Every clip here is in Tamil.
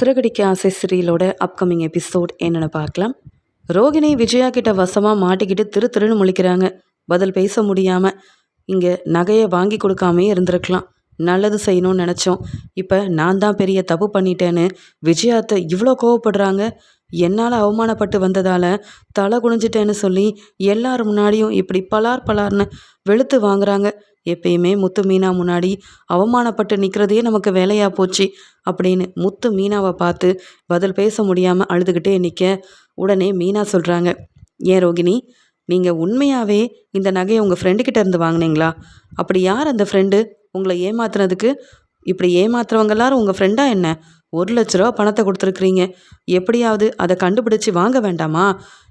சிறகடிக்க ஆசை சீரியலோட அப்கமிங் எபிசோட் என்னென்னு பார்க்கலாம். ரோகிணி விஜயா கிட்ட வசமாக மாட்டிக்கிட்டு திரு திருன்னு முழிக்கிறாங்க. பதில் பேச முடியாமல் இங்கே நகையை வாங்கி கொடுக்காமே இருந்திருக்கலாம். நல்லது செய்யணும்னு நினச்சோம். இப்போ நான் தான் பெரிய தப்பு பண்ணிட்டேன்னு விஜயாத்தை இவ்வளோ கோவப்படுறாங்க. என்னால் அவமானப்பட்டு வந்ததால் தலை குனிஞ்சிட்டேன்னு சொல்லி எல்லார் முன்னாடியும் இப்படி பலார் பலார்னு வெளுத்து வாங்குறாங்க. எப்பயுமே முத்து மீனா முன்னாடி அவமானப்பட்டு நிற்கிறதே நமக்கு வேலையாக போச்சு அப்படின்னு முத்து மீனாவை பார்த்து பதில் பேச முடியாமல் அழுதுகிட்டே நிற்க உடனே மீனா சொல்கிறாங்க ஏன் ரோகிணி நீங்கள் உண்மையாகவே இந்த நகையை உங்கள் ஃப்ரெண்டுக்கிட்ட இருந்து வாங்கினீங்களா? அப்படி யார் அந்த ஃப்ரெண்டு உங்களை ஏமாத்துனதுக்கு இப்படி ஏமாத்துறவங்க எல்லாரும் உங்கள் ஃப்ரெண்டா என்ன? ஒரு லட்ச ரூபா பணத்தை கொடுத்துருக்குறீங்க. எப்படியாவது அதை கண்டுபிடிச்சி வாங்க வேண்டாமா?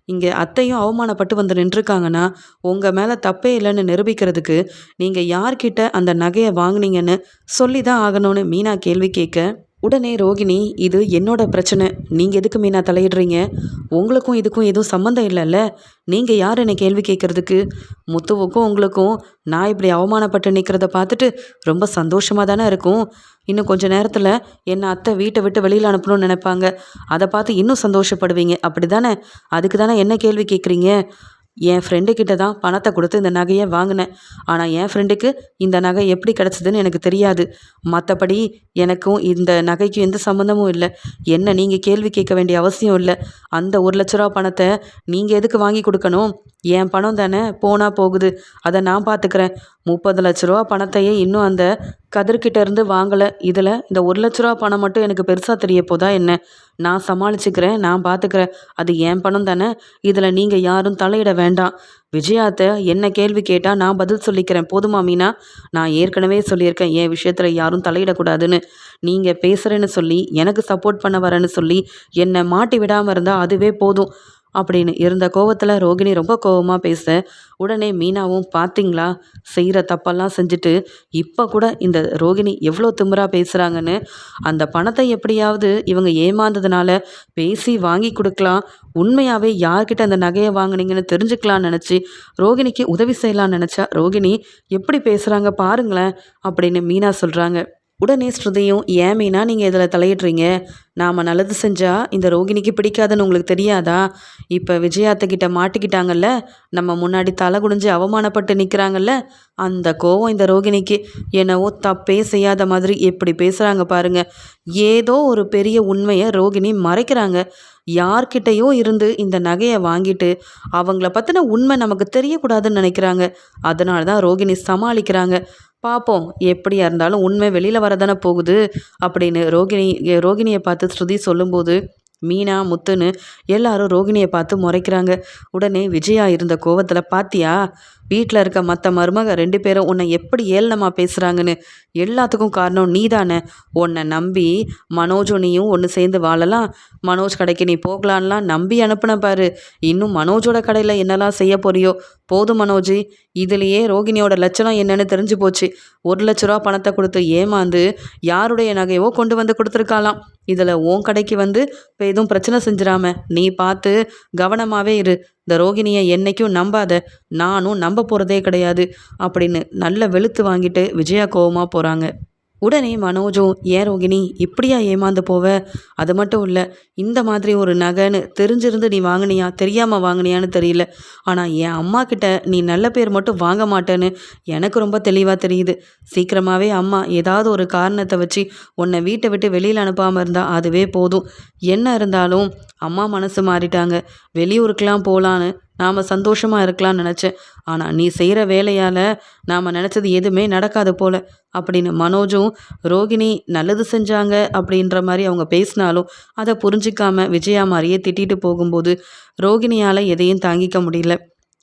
இங்கே அத்தையும் அவமானப்பட்டு வந்து நின்றுருக்காங்கன்னா உங்கள் மேலே தப்பே இல்லைன்னு நிரூபிக்கிறதுக்கு நீங்கள் யார்கிட்ட அந்த நகையை வாங்குனீங்கன்னு சொல்லி தான் ஆகணும்னு மீனா கேள்வி கேட்க உடனே ரோகிணி இது என்னோட பிரச்சனை. நீங்கள் எதுக்கு மீனா தலையிடுறீங்க? உங்களுக்கும் இதுக்கும் எதுவும் சம்மந்தம் இல்லைல்ல. நீங்கள் யார் என்னை கேள்வி கேட்குறதுக்கு? முத்துவுக்கும் உங்களுக்கும் நான் இப்படி அவமானப்பட்டு நிற்கிறத பார்த்துட்டு ரொம்ப சந்தோஷமாக தானே இருக்கும். இன்னும் கொஞ்ச நேரத்தில் என்னை அத்தை வீட்டை விட்டு வெளியில் அனுப்பணும்னு நினைப்பாங்க. அதை பார்த்து இன்னும் சந்தோஷப்படுவீங்க. அப்படி தானே அதுக்கு தானே என்ன கேள்வி கேட்குறீங்க? என் ஃப்ரெண்டு கிட்ட தான் பணத்தை கொடுத்து இந்த நகையை வாங்கினேன். ஆனால் என் ஃப்ரெண்டுக்கு இந்த நகை எப்படி கிடச்சிதுன்னு எனக்கு தெரியாது. மற்றபடி எனக்கும் இந்த நகைக்கும் எந்த சம்மந்தமும் இல்லை. என்ன நீங்கள் கேள்வி கேட்க வேண்டிய அவசியம் இல்லை. அந்த ஒரு லட்ச ரூபா பணத்தை நீங்கள் எதுக்கு வாங்கி கொடுக்கணும்? என் பணம் தானே? போனால் போகுது. அதை நான் பார்த்துக்கிறேன் முப்பது லட்ச ரூபா பணத்தையே இன்னும் அந்த கதிர்கிட்ட இருந்து வாங்கலை. இதில் இந்த ஒரு லட்ச ரூபா பணம் மட்டும் எனக்கு பெருசாக தெரிய போதா என்ன? நான் சமாளிச்சுக்கிறேன். நான் பார்த்துக்கிறேன் அது என் பணம் தானே? இதில் நீங்கள் யாரும் தலையிட வேண்டாம். விஜயாத்த என்ன கேள்வி கேட்டால் நான் பதில் சொல்லிக்கிறேன். போதுமா மீனா? நான் ஏற்கனவே சொல்லியிருக்கேன். என் விஷயத்தில் யாரும் தலையிடக்கூடாதுன்னு. நீங்கள் பேசுகிறேன்னு சொல்லி எனக்கு சப்போர்ட் பண்ண வரேன்னு சொல்லி என்னை மாட்டி விடாமல் இருந்தால் அதுவே போதும். அப்படின்னு. இருந்த கோவத்தில் ரோகிணி ரொம்ப கோவமாக பேச உடனே மீனாவும் பார்த்தீங்களா செய்கிற தப்பெல்லாம் செஞ்சுட்டு இப்போ கூட இந்த ரோகிணி எவ்வளோ திமிரா பேசுகிறாங்கன்னு அந்த பணத்தை எப்படியாவது இவங்க ஏமாந்ததுனால பேசி வாங்கி கொடுக்கலாம். உண்மையாகவே யார்கிட்ட அந்த நகையை வாங்கினீங்கன்னு தெரிஞ்சுக்கலான்னு நினச்சி ரோகிணிக்கு உதவி செய்யலான்னு நினச்சா ரோகிணி எப்படி பேசுகிறாங்க பாருங்களேன் அப்படின்னு மீனா சொல்கிறாங்க உடனே ஸ்ருதியும் ஏன் மீனா நீங்கள் இதில் தலையிடுறீங்க? நாம் நல்லது செஞ்சால் இந்த ரோகிணிக்கு பிடிக்காதுன்னு உங்களுக்கு தெரியாதா? இப்போ விஜயாத்தக்கிட்ட மாட்டிக்கிட்டாங்கல்ல? நம்ம முன்னாடி தலை குடிஞ்சு அவமானப்பட்டு நிற்கிறாங்கல்ல அந்த கோவம் இந்த ரோகிணிக்கு என்னவோ தப்பே செய்யாத மாதிரி எப்படி பேசுகிறாங்க பாருங்க. ஏதோ ஒரு பெரிய உண்மையை ரோகிணி மறைக்கிறாங்க. யார்கிட்டயோ இருந்து இந்த நகையை வாங்கிட்டு அவங்கள பற்றின உண்மை நமக்கு தெரியக்கூடாதுன்னு நினைக்கிறாங்க. அதனால தான் ரோகிணி சமாளிக்கிறாங்க. பார்ப்போம் எப்படியா இருந்தாலும் உண்மை வெளியில் வரதானே போகுது அப்படின்னு ரோகிணி ரோகிணியை பார்த்து ஸ்ருதி சொல்லும்போது மீனா முத்துன்னு எல்லாரும் ரோகிணியை பார்த்து முறைக்கிறாங்க. உடனே விஜயா இருந்த கோவத்தில் பாத்தியா வீட்டில் இருக்க மற்ற மருமக ரெண்டு பேரும் உன்னை எப்படி ஏளனமாக பேசுகிறாங்கன்னு எல்லாத்துக்கும் காரணம் நீ தானே உன்னை நம்பி மனோஜும் நீயும் ஒன்று சேர்ந்து வாழலாம். மனோஜ் கடைக்கு நீ போகலான்லாம் நம்பி அனுப்புன பாரு. இன்னும் மனோஜோட கடையில் என்னெல்லாம் செய்ய போறியோ? போதும் மனோஜ். இதுலேயே ரோகிணியோட லட்சணம் என்னன்னு தெரிஞ்சு போச்சு. ஒரு லட்ச ரூபா பணத்தை கொடுத்து ஏமாந்து யாருடைய நகையவோ கொண்டு வந்து கொடுத்துருக்காளாம். இதில் உன் கடைக்கு வந்து இப்போ எதுவும் பிரச்சனை செஞ்சிடாம நீ பார்த்து கவனமாகவே இரு. இந்த ரோகிணியை என்னைக்கும் நம்பாத நானும் நம்ப போகிறதே கிடையாது அப்படின்னு நல்ல வெளுத்து வாங்கிட்டு விஜயா கோவமாக போகிறாங்க உடனே மனோஜும் ஏன் ரோகிணி இப்படியா ஏமாந்து போவ? அது மட்டும் இல்லை இந்த மாதிரி ஒரு நகைன்னு தெரிஞ்சிருந்து நீ வாங்கினியா? தெரியாமல் வாங்கினியான்னு தெரியல. ஆனால் என் அம்மா கிட்ட நீ நல்ல பேர் மட்டும் வாங்க மாட்டேன்னு எனக்கு ரொம்ப தெளிவாக தெரியுது. சீக்கிரமாகவே அம்மா ஏதாவது ஒரு காரணத்தை வச்சு உன்னை வீட்டை விட்டு வெளியில் அனுப்பாமல் இருந்தால் அதுவே போதும். என்ன இருந்தாலும் அம்மா மனசு மாறிட்டாங்க. வெளியூருக்கெலாம் போகலான்னு நாம் சந்தோஷமாக இருக்கலாம்னு நினச்சேன். ஆனால் நீ செய்கிற வேலையால் நாம் நினச்சது எதுவுமே நடக்காது போல். அப்படின்னு மனோஜும் ரோகிணி நல்லது செஞ்சாங்க அப்படின்ற மாதிரி அவங்க பேசினாலும் அதை புரிஞ்சிக்காம விஜயா மாதிரியே திட்டிட்டு போகும்போது ரோகிணியால் எதையும் தாங்கிக்க முடியல.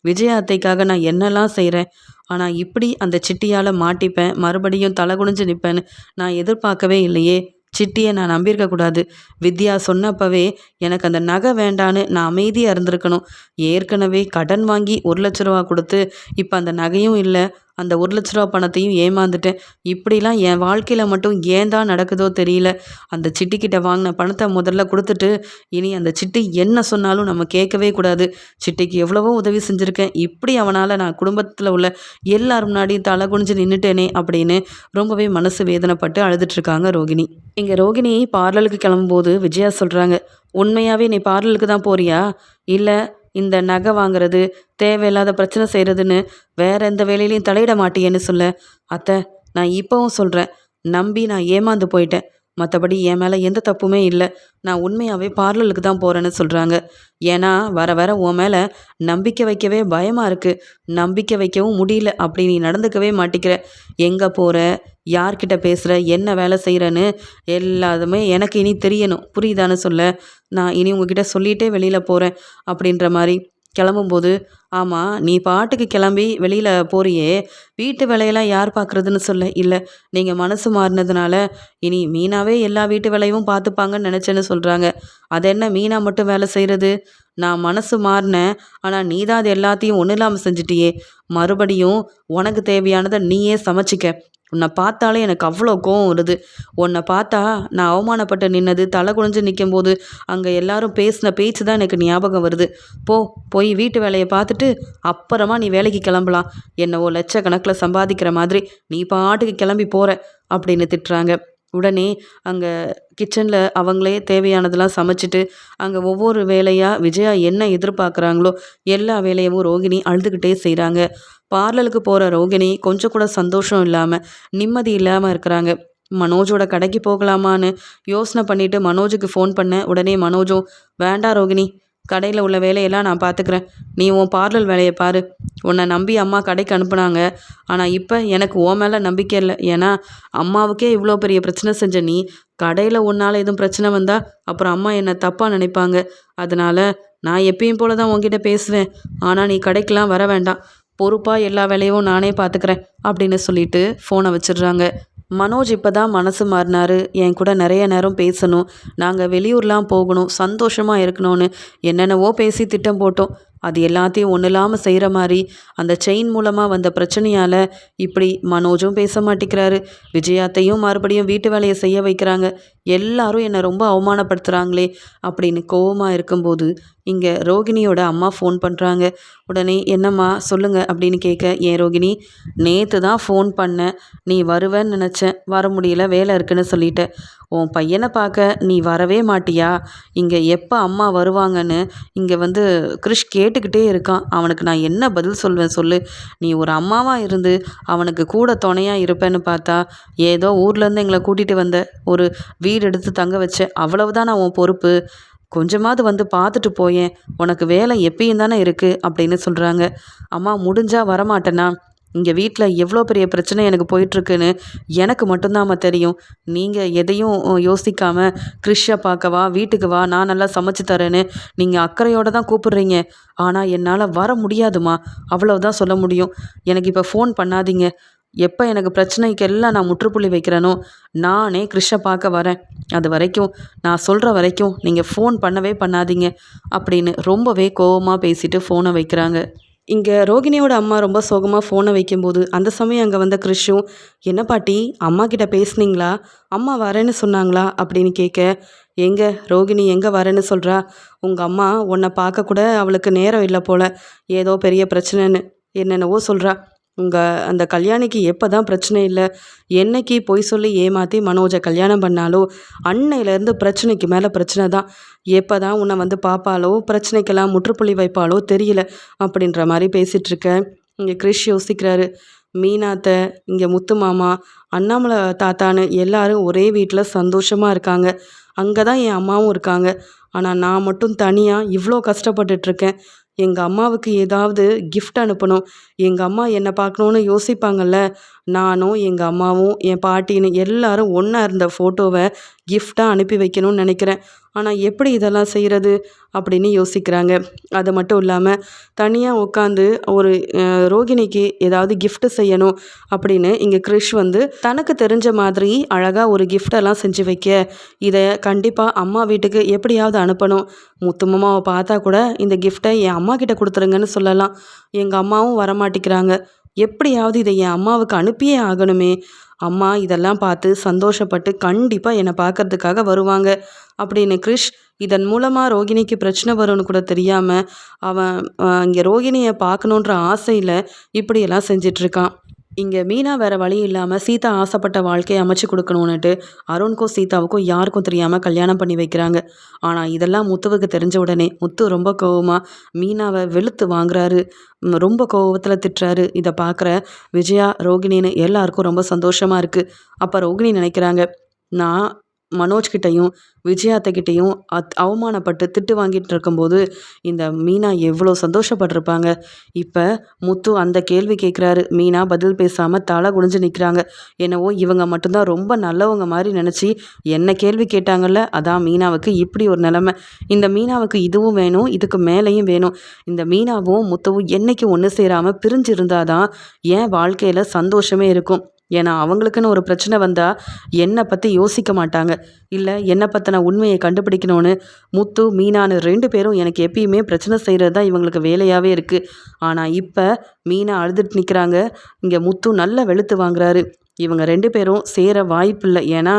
விஜயா அத்தைக்காக நான் என்னெல்லாம் செய்கிறேன் ஆனால் இப்படி அந்த சிட்டியால் மாட்டிப்பேன். மறுபடியும் தலை குனிஞ்சு நிற்பேன்னு நான் எதிர்பார்க்கவே இல்லையே. சிட்டியை நான் நம்பியிருக்கக்கூடாது. வித்யா சொன்னப்பவே எனக்கு அந்த நகை வேண்டான்னு நான் அமைதியாக இருந்திருக்கணும். ஏற்கனவே கடன் வாங்கி ஒரு லட்ச ரூபா கொடுத்து இப்போ அந்த நகையும் இல்லை. அந்த ஒரு லட்ச ரூபா பணத்தையும் ஏமாந்துட்டேன். இப்படிலாம் என் வாழ்க்கையில் மட்டும் ஏன் தான் நடக்குதோ தெரியல. அந்த சிட்டிக்கிட்ட வாங்கின பணத்தை முதல்ல கொடுத்துட்டு இனி அந்த சிட்டி என்ன சொன்னாலும் நம்ம கேட்கவே கூடாது. சிட்டிக்கு எவ்வளவோ உதவி செஞ்சுருக்கேன். இப்படி அவனால் நான் குடும்பத்தில் உள்ள எல்லார் முன்னாடியும் தலை குனிஞ்சு நின்றுட்டேனே அப்படின்னு ரொம்பவே மனசு வேதனைப்பட்டு அழுதுட்ருக்காங்க ரோகிணி. இங்கே ரோகிணி பார்லருக்கு கிளம்பும்போது விஜயா சொல்கிறாங்க உண்மையாகவே நீ பார்லருக்கு தான் போறியா? இல்லை இந்த நகை வாங்குறது தேவையில்லாத பிரச்சனை செய்கிறதுன்னு வேற எந்த வேலையிலையும் தலையிட மாட்டேன்னு சொல்ல. அத்தை நான் இப்போவும் சொல்கிறேன் நம்பி நான் ஏமாந்து போயிட்டேன். மற்றபடி என் மேலே எந்த தப்புமே இல்லை. நான் உண்மையாகவே பார்லருக்கு தான் போகிறேன்னு சொல்கிறாங்க ஏன்னா வர வர உன் மேலே நம்பிக்கை வைக்கவே பயமாக இருக்குது நம்பிக்கை வைக்கவும் முடியல. அப்படி நீ நடந்துக்கவே மாட்டிக்கிற. எங்கே போகிற யார்கிட்ட பேசுகிற என்ன வேலை செய்கிறேன்னு எல்லாதுமே எனக்கு இனி தெரியணும். புரியுதான்னு சொல்ல? நான் இனி உங்ககிட்ட சொல்லிகிட்டே வெளியில் போகிறேன் அப்படின்ற மாதிரி கிளம்பும்போது ஆமாம் நீ பாட்டுக்கு கிளம்பி வெளியில் போறியே வீட்டு வேலையெல்லாம் யார் பார்க்குறதுன்னு சொல்ல? இல்லை நீங்கள் மனசு மாறினதுனால இனி மீனாவே எல்லா வீட்டு வேலையும் பார்த்துப்பாங்கன்னு நினச்சேன்னு சொல்கிறாங்க அது என்ன மீனா மட்டும் வேலை செய்கிறது நான் மனசு மாறினேன் ஆனால் நீ தான் அது எல்லாத்தையும் ஒன்றும் இல்லாமல் செஞ்சிட்டியே. மறுபடியும் உனக்கு தேவையானதை நீயே சமைச்சிக்க. உன்னை பார்த்தாலே எனக்கு அவ்வளோ கோவம் வருது. உன்னை பார்த்தா நான் அவமானப்பட்டு நின்னது தலை குனிஞ்சு நிற்கும்போது அங்கே எல்லாரும் பேசின பேச்சு தான் எனக்கு ஞாபகம் வருது. போ போய் வீட்டு வேலையை பார்த்துட்டு அப்புறமா நீ வேலைக்கு கிளம்பலாம். என்னவோ லட்சக்கணக்கில் சம்பாதிக்கிற மாதிரி நீ பாட்டுக்கு கிளம்பி போகிற அப்படின்னு திட்டுறாங்க. உடனே அங்கே கிச்சனில் அவங்களே தேவையானதெல்லாம் சமைச்சிட்டு அங்கே ஒவ்வொரு வேலையாக விஜயா என்ன எதிர்பார்க்குறாங்களோ எல்லா வேலையவும் ரோகிணி அழுதுகிட்டே செய்கிறாங்க பார்லருக்கு போகிற ரோகிணி கொஞ்சம் கூட சந்தோஷம் இல்லாமல் நிம்மதி இல்லாமல் இருக்கிறாங்க. மனோஜோட கடைக்கு போகலாமான்னு யோசனை பண்ணிவிட்டு மனோஜுக்கு ஃபோன் பண்ண உடனே மனோஜும் வேண்டாம் ரோகிணி கடையில் உள்ள வேலையெல்லாம் நான் பார்த்துக்கிறேன் நீ உன் பார்லர் வேலையை பாரு. உன்னை நம்பி அம்மா கடைக்கு அனுப்புனாங்க. ஆனால் இப்போ எனக்கு உன் மேலே நம்பிக்கை இல்லை. ஏன்னா அம்மாவுக்கே இவ்வளோ பெரிய பிரச்சனை செஞ்ச நீ கடையில் உன்னால் எதுவும் பிரச்சனை வந்தால் அப்புறம் அம்மா என்னை தப்பாக நினைப்பாங்க. அதனால் நான் எப்பயும் போல தான் உங்ககிட்ட பேசுவேன். ஆனால் நீ கடைக்கெலாம் வர வேண்டாம். பொறுப்பாக எல்லா வேலையும் நானே பார்த்துக்கிறேன் அப்படின்னு சொல்லிட்டு ஃபோனை வச்சிடுறாங்க. மனோஜ் இப்போ தான் மனசு மாறினாரு. என் கூட நிறைய நேரம் பேசணும். நாங்கள் வெளியூர்லாம் போகணும். சந்தோஷமாக இருக்கணும்னு என்னென்னவோ பேசி திட்டம் போட்டோம். அது எல்லாத்தையும் ஒன்றும் இல்லாமல் செய்கிற மாதிரி அந்த செயின் மூலமாக வந்த பிரச்சனையால் இப்படி மனோஜும் பேச மாட்டேங்கிறாரு விஜயாத்தையும் மறுபடியும் வீட்டு வேலையை செய்ய வைக்கிறாங்க. எல்லாரும் என்னை ரொம்ப அவமானப்படுத்துகிறாங்களே அப்படின்னு கோவமாக இருக்கும்போது இங்கே ரோகிணியோட அம்மா ஃபோன் பண்ணுறாங்க. உடனே என்னம்மா சொல்லுங்கள் அப்படின்னு கேட்க ஏன் ரோகிணி நேற்று தான் ஃபோன் பண்ணேன் நீ வருவேன்னு நினச்சேன் வர முடியல வேலை இருக்குன்னு சொல்லிட்டேன் உன் பையனை பார்க்க நீ வரவே மாட்டியா? இங்கே எப்போ அம்மா வருவாங்கன்னு இங்கே வந்து கிறிஷ் கேட்டுக்கிட்டே இருக்கான். அவனுக்கு நான் என்ன பதில் சொல்வேன் சொல்லு. நீ ஒரு அம்மாவாக இருந்து அவனுக்கு கூட துணையாக இருப்பேன்னு பார்த்தா ஏதோ ஊர்லேருந்து எங்களை கூட்டிகிட்டு வந்த ஒரு வீடு எடுத்து தங்க வச்ச அவ்வளவுதான் நான் உன் பொறுப்பு. கொஞ்சமாவது வந்து பார்த்துட்டு போயேன். உனக்கு வேலை எப்பயும் தானே இருக்குது அப்படின்னு சொல்கிறாங்க அம்மா முடிஞ்சால் வரமாட்டேனா? இங்கே வீட்டில் எவ்வளோ பெரிய பிரச்சனை எனக்கு போயிட்டுருக்குன்னு எனக்கு மட்டும்தாம்மா தெரியும். நீங்கள் எதையும் யோசிக்காமல் கிறிஷை பார்க்கவா வீட்டுக்கு வா நான் நல்லா சமைச்சு தரேன்னு நீங்கள் அக்கறையோடு தான் கூப்பிடுறீங்க. ஆனால் என்னால் வர முடியாதுமா அவ்வளவுதான் சொல்ல முடியும். எனக்கு இப்போ ஃபோன் பண்ணாதீங்க. எப்போ எனக்கு பிரச்சனைக்கெல்லாம் நான் முற்றுப்புள்ளி வைக்கிறேனோ நானே கிறிஷை பார்க்க வரேன். அது வரைக்கும் நான் சொல்கிற வரைக்கும் நீங்கள் ஃபோன் பண்ணவே பண்ணாதீங்க அப்படின்னு ரொம்பவே கோபமாக பேசிட்டு ஃபோனை வைக்கிறாங்க. இங்கே ரோகிணியோட அம்மா ரொம்ப சோகமாக ஃபோனை வைக்கும்போது அந்த சமயம் அங்கே வந்த கிறிஷும் என்ன பாட்டி அம்மா கிட்ட பேசுனீங்களா? அம்மா வரேன்னு சொன்னாங்களா? அப்படின்னு கேட்க எங்கே ரோகிணி எங்கே வரேன்னு சொல்கிறா உங்கள் அம்மா உன்னை பார்க்க கூட அவளுக்கு நேரம் இல்லை போல் ஏதோ பெரிய பிரச்சனைன்னு என்னென்னவோ சொல்கிறா உங்கள் அந்த கல்யாணிக்கு எப்போ தான் பிரச்சனை இல்லை என்னைக்கு பொய் சொல்லி ஏமாற்றி மனோஜை கல்யாணம் பண்ணாலோ அன்னையிலேருந்து பிரச்சனைக்கு மேலே பிரச்சனை தான். எப்போ தான் உன்னை வந்து பார்ப்பாலோ பிரச்சனைக்கெல்லாம் முற்றுப்புள்ளி வைப்பாலோ தெரியல அப்படின்ற மாதிரி பேசிகிட்ருக்க இங்கே கிறிஷ் யோசிக்கிறாரு மீனாத்த இங்கே முத்து மாமா அண்ணாமலை தாத்தான்னு எல்லாரும் ஒரே வீட்டில் சந்தோஷமாக இருக்காங்க. அங்கே தான் என் அம்மாவும் இருக்காங்க. ஆனால் நான் மட்டும் தனியாக இவ்வளோ கஷ்டப்பட்டுட்ருக்கேன் எங்கள் அம்மாவுக்கு ஏதாவது கிஃப்ட் அனுப்பணும். எங்கள் அம்மா என்னை பார்க்கணுன்னு யோசிப்பாங்கள்ல நானும் எங்கள் அம்மாவும் என் பாட்டின்னு எல்லாரும் ஒன்றா இருந்த ஃபோட்டோவை கிஃப்டாக அனுப்பி வைக்கணும்னு நினைக்கிறேன். ஆனால் எப்படி இதெல்லாம் செய்கிறது அப்படின்னு யோசிக்கிறாங்க. அது மட்டும் இல்லாமல் தனியாக உட்காந்து ஒரு ரோகிணிக்கு ஏதாவது கிஃப்ட் செய்யணும் அப்படின்னு இங்கே கிறிஷ் வந்து தனக்கு தெரிஞ்ச மாதிரி அழகாக ஒரு கிஃப்டெல்லாம் செஞ்சு வைக்க. இதை கண்டிப்பாக அம்மா வீட்டுக்கு எப்படியாவது அனுப்பணும். முத்துமாவை பார்த்தா கூட இந்த கிஃப்டை என் அம்மா கிட்ட கொடுத்துருங்கன்னு சொல்லலாம். எங்கள் அம்மாவும் மாட்டேங்கிறாங்க எப்படியாவது இதை என் அம்மாவுக்கு அனுப்பியே ஆகணுமே. அம்மா இதெல்லாம் பார்த்து சந்தோஷப்பட்டு கண்டிப்பாக என்னை பார்க்கறதுக்காக வருவாங்க. அப்படின்னு கிரிஷ் இதன் மூலமாக ரோகிணிக்கு பிரச்சனை வரும்னு கூட தெரியாமல் அவன் இங்கே ரோகிணியை பார்க்கணுன்ற ஆசையில் இப்படியெல்லாம் செஞ்சிட்ருக்கான் இங்கே மீனா வேறு வழி இல்லாமல் சீதா ஆசைப்பட்ட வாழ்க்கையை அமைச்சு கொடுக்கணுன்னுட்டு அருணுக்கும் சீதாவுக்கும் யாருக்கும் தெரியாமல் கல்யாணம் பண்ணி வைக்கிறாங்க. ஆனால் இதெல்லாம் முத்துவுக்கு தெரிஞ்ச உடனே முத்து ரொம்ப கோவமாக மீனாவை வெளுத்து வாங்குறாரு. ரொம்ப கோவத்தில் திட்டுறாரு. இதை பார்க்குற விஜயா ரோகிணின்னு எல்லாருக்கும் ரொம்ப சந்தோஷமாக இருக்குது அப்போ ரோகிணி நினைக்கிறாங்க நான் மனோஜ் கிட்டேயும் விஜயாத்தக்கிட்டேயும் அத் அவமானப்பட்டு திட்டு வாங்கிட்டு இருக்கும்போது இந்த மீனா எவ்வளோ சந்தோஷப்பட்டிருப்பாங்க. இப்போ முத்து அந்த கேள்வி கேட்குறாரு மீனா பதில் பேசாமல் தலை குடிஞ்சு நிற்கிறாங்க என்னவோ இவங்க மட்டும்தான் ரொம்ப நல்லவங்க மாதிரி நினச்சி என்ன கேள்வி கேட்டாங்கல்ல? அதான் மீனாவுக்கு இப்படி ஒரு நிலமை. இந்த மீனாவுக்கு இதுவும் வேணும் இதுக்கு மேலேயும் வேணும். இந்த மீனாவும் முத்துவும் என்றைக்கு ஒன்று சேராமல் பிரிஞ்சு இருந்தாதான் என் வாழ்க்கையில் சந்தோஷமே இருக்கும். ஏன்னா அவங்களுக்குன்னு ஒரு பிரச்சனை வந்தால் என்னை பற்றி யோசிக்க மாட்டாங்க. இல்லை என்னை பற்றின உண்மையை கண்டுபிடிக்கணும்னு முத்து மீனான்னு ரெண்டு பேரும் எனக்கு எப்பயுமே பிரச்சனை செய்கிறது தான் இவங்களுக்கு வேலையாகவே இருக்குது ஆனால் இப்போ மீனா அழுதுட்டு நிற்கிறாங்க இங்கே முத்து நல்ல வெளுத்து வாங்குறாரு. இவங்க ரெண்டு பேரும் சேர வாய்ப்பில்லை. ஏன்னா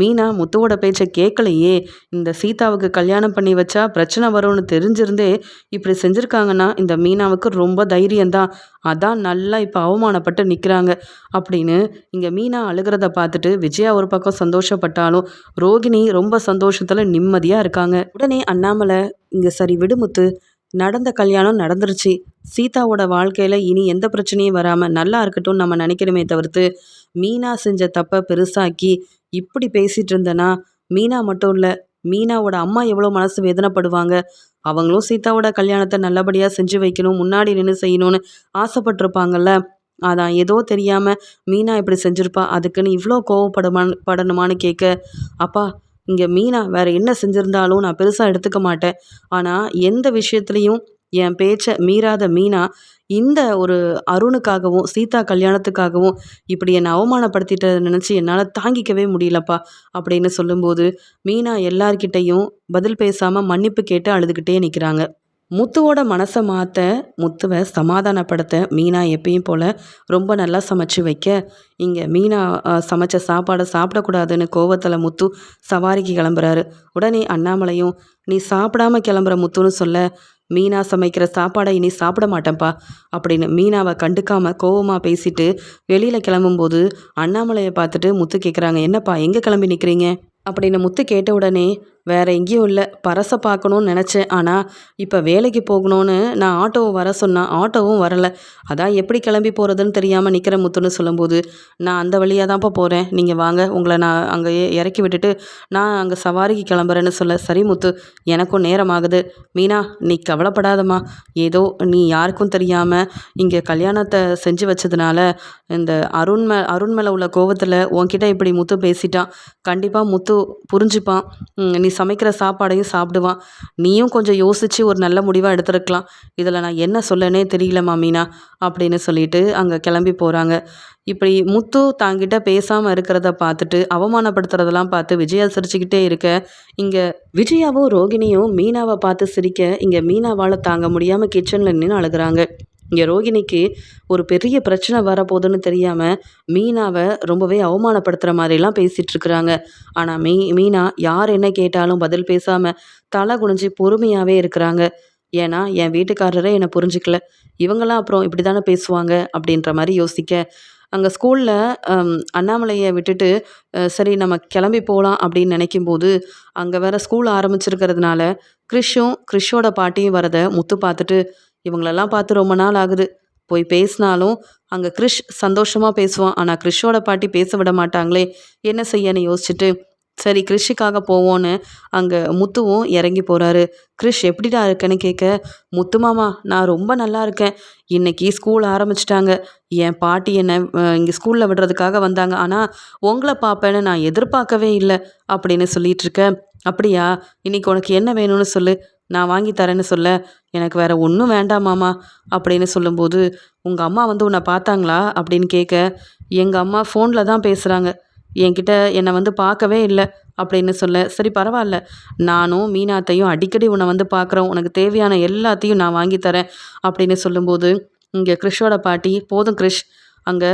மீனா முத்துவோட பேச்சை கேட்கலையே இந்த சீதாவுக்கு கல்யாணம் பண்ணி வச்சா பிரச்சனை வரும்னு தெரிஞ்சிருந்தே இப்படி செஞ்சுருக்காங்கன்னா இந்த மீனாவுக்கு ரொம்ப தைரியம்தான். அதான் நல்லா இப்போ அவமானப்பட்டு நிற்கிறாங்க அப்படின்னு இங்கே மீனா அழுகிறத பார்த்துட்டு விஜயா ஒரு பக்கம் சந்தோஷப்பட்டாலும் ரோகிணி ரொம்ப சந்தோஷத்தில் நிம்மதியாக இருக்காங்க. உடனே அண்ணாமலை இங்கே சரி விடுமுத்து நடந்த கல்யாணம் நடந்துருச்சு. சீதாவோட வாழ்க்கையில் இனி எந்த பிரச்சனையும் வராமல் நல்லா இருக்கட்டும் நம்ம நினைக்கிறோமே தவிர்த்து மீனா செஞ்ச தப்பை பெருசாக்கி இப்படி பேசிகிட்டு இருந்தேன்னா மீனா மட்டும் இல்லை மீனாவோட அம்மா எவ்வளோ மனசு வேதனைப்படுவாங்க? அவங்களும் சீதாவோட கல்யாணத்தை நல்லபடியாக செஞ்சு வைக்கணும் முன்னாடி நின்று செய்யணும்னு ஆசைப்பட்டிருப்பாங்கல்ல. அதான் ஏதோ தெரியாமல் மீனா இப்படி செஞ்சுருப்பா அதுக்குன்னு இவ்வளோ கோவப்படுமான்னு படணுமான்னு கேட்க அப்பா இங்கே மீனா வேறு என்ன செஞ்சுருந்தாலும் நான் பெருசாக எடுத்துக்க மாட்டேன். ஆனால் எந்த விஷயத்துலையும் என் பேச்சை மீறாத மீனா இந்த ஒரு அருணுக்காகவும் சீதா கல்யாணத்துக்காகவும் இப்படி என்னை அவமானப்படுத்திட்டதை நினச்சி என்னால் தாங்கிக்கவே முடியலப்பா அப்படின்னு சொல்லும்போது மீனா எல்லார்கிட்டையும் பதில் பேசாமல் மன்னிப்பு கேட்டு அழுதுகிட்டே நிற்கிறாங்க முத்துவோட மனசை மாற்ற முத்துவை சமாதானப்படுத்த மீனா எப்பயும் போல் ரொம்ப நல்லா சமைச்சு வைக்க. இங்கே மீனா சமைச்ச சாப்பாடை சாப்பிடக்கூடாதுன்னு கோவத்தில் முத்து சவாரிக்கு கிளம்புறாரு. உடனே அண்ணாமலையும் நீ சாப்பிடாம கிளம்புற முத்துன்னு சொல்ல. மீனா சமைக்கிற சாப்பாடை இனி சாப்பிட மாட்டேன்ப்பா. அப்படின்னு மீனாவை கண்டுக்காமல் கோவமாக பேசிட்டு வெளியில் கிளம்பும்போது அண்ணாமலையை பார்த்துட்டு முத்து கேட்குறாங்க என்னப்பா எங்கே கிளம்பி நிற்கிறீங்க அப்படின்னு முத்து கேட்ட உடனே வேறு எங்கேயும் இல்லை. பரசை பார்க்கணுன்னு நினச்சேன். ஆனால் இப்போ வேலைக்கு போகணுன்னு நான் ஆட்டோவை வர சொன்னேன் ஆட்டோவும் வரலை. அதான் எப்படி கிளம்பி போகிறதுன்னு தெரியாமல் நிற்கிற முத்துன்னு சொல்லும்போது நான் அந்த வழியாக தான்ப்பா போகிறேன் நீங்கள் வாங்க. உங்களை நான் அங்கே இறக்கி விட்டுட்டு நான் அங்கே சவாரிக்கு கிளம்புறேன்னு சொல்ல. சரி முத்து. எனக்கும் நேரம் ஆகுது மீனா நீ கவலைப்படாதம்மா. ஏதோ நீ யாருக்கும் தெரியாமல் இங்கே கல்யாணத்தை செஞ்சு வச்சதுனால இந்த அருண் மே அருண் மேலே உள்ள கோவத்தில் உன்கிட்ட இப்படி முத்து பேசிட்டான். கண்டிப்பாக முத்து புரிஞ்சுப்பான். நீ சமைக்கிற சாப்பாடையும் சாப்பிடுவான். நீயும் கொஞ்சம் யோசித்து ஒரு நல்ல முடிவாக எடுத்துருக்கலாம். இதில் நான் என்ன சொல்லனே தெரியல மீனா அப்படின்னு சொல்லிட்டு அங்கே கிளம்பி போகிறாங்க இப்படி முத்து தாங்கிட்ட பேசாமல் இருக்கிறத பார்த்துட்டு அவமானப்படுத்துறதெல்லாம் பார்த்து விஜயா சிரிச்சுக்கிட்டே இருக்க இங்கே விஜயாவும் ரோகிணியும் மீனாவை பார்த்து சிரிக்க இங்கே மீனாவால் தாங்க முடியாமல் கிச்சனில் நின்று அழுகிறாங்க. இங்கே ரோகிணிக்கு ஒரு பெரிய பிரச்சனை வரப்போகுதுன்னு தெரியாமல் மீனாவை ரொம்பவே அவமானப்படுத்துகிற மாதிரிலாம் பேசிகிட்டு இருக்கிறாங்க. ஆனால் மீ மீனா யார் என்ன கேட்டாலும் பதில் பேசாமல் தலை குனிஞ்சு பொறுமையாகவே இருக்கிறாங்க. ஏன்னா என் வீட்டுக்காரரே என்னை புரிஞ்சிக்கல. இவங்கெல்லாம் அப்புறம் இப்படி தானே பேசுவாங்க அப்படின்ற மாதிரி யோசிக்க. அங்கே ஸ்கூலில் அண்ணாமலையை விட்டுட்டு சரி நம்ம கிளம்பி போகலாம் அப்படின்னு நினைக்கும்போது அங்கே வேறு ஸ்கூல் ஆரம்பிச்சிருக்கிறதுனால கிறிஷும் கிறிஷோட பாட்டியும் வரதை முத்து பார்த்துட்டு இவங்களெல்லாம் பார்த்து ரொம்ப நாள் ஆகுது. போய் பேசினாலும் அங்கே கிறிஷ் சந்தோஷமாக பேசுவான். ஆனால் கிறிஷோட பாட்டி பேச விட மாட்டாங்களே. என்ன செய்யன்னு யோசிச்சுட்டு சரி கிறிஷுக்காக போவோன்னு அங்கே முத்துவும் இறங்கி போகிறாரு கிறிஷ் எப்படிடா இருக்கேன்னு கேட்க முத்து மாமா நான் ரொம்ப நல்லா இருக்கேன். இன்றைக்கி ஸ்கூல் ஆரம்பிச்சிட்டாங்க. என் பாட்டி என்னை இங்கே ஸ்கூலில் விடுறதுக்காக வந்தாங்க. ஆனால் உங்களை பார்ப்பேன்னு நான் எதிர்பார்க்கவே இல்லை அப்படின்னு சொல்லிட்டு அப்படியா? இன்னைக்கு உனக்கு என்ன வேணும்னு சொல்லு. நான் வாங்கி தரேன்னு சொல்ல. எனக்கு வேறு ஒன்றும் வேண்டாம் மாமா அப்படின்னு சொல்லும்போது உங்கள் அம்மா வந்து உன்னை பார்த்தாங்களா? அப்படின்னு கேட்க எங்கள் அம்மா ஃபோனில் தான் பேசுகிறாங்க என்கிட்ட என்னை வந்து பார்க்கவே இல்லை அப்படின்னு சொல்ல சரி பரவாயில்ல. நானும் மீனாத்தையும் அடிக்கடி உன்னை வந்து பார்க்குறோம். உனக்கு தேவையான எல்லாத்தையும் நான் வாங்கி தரேன் அப்படின்னு சொல்லும்போது இங்கே கிறிஷோட பாட்டி போதும் கிறிஷ். அங்கே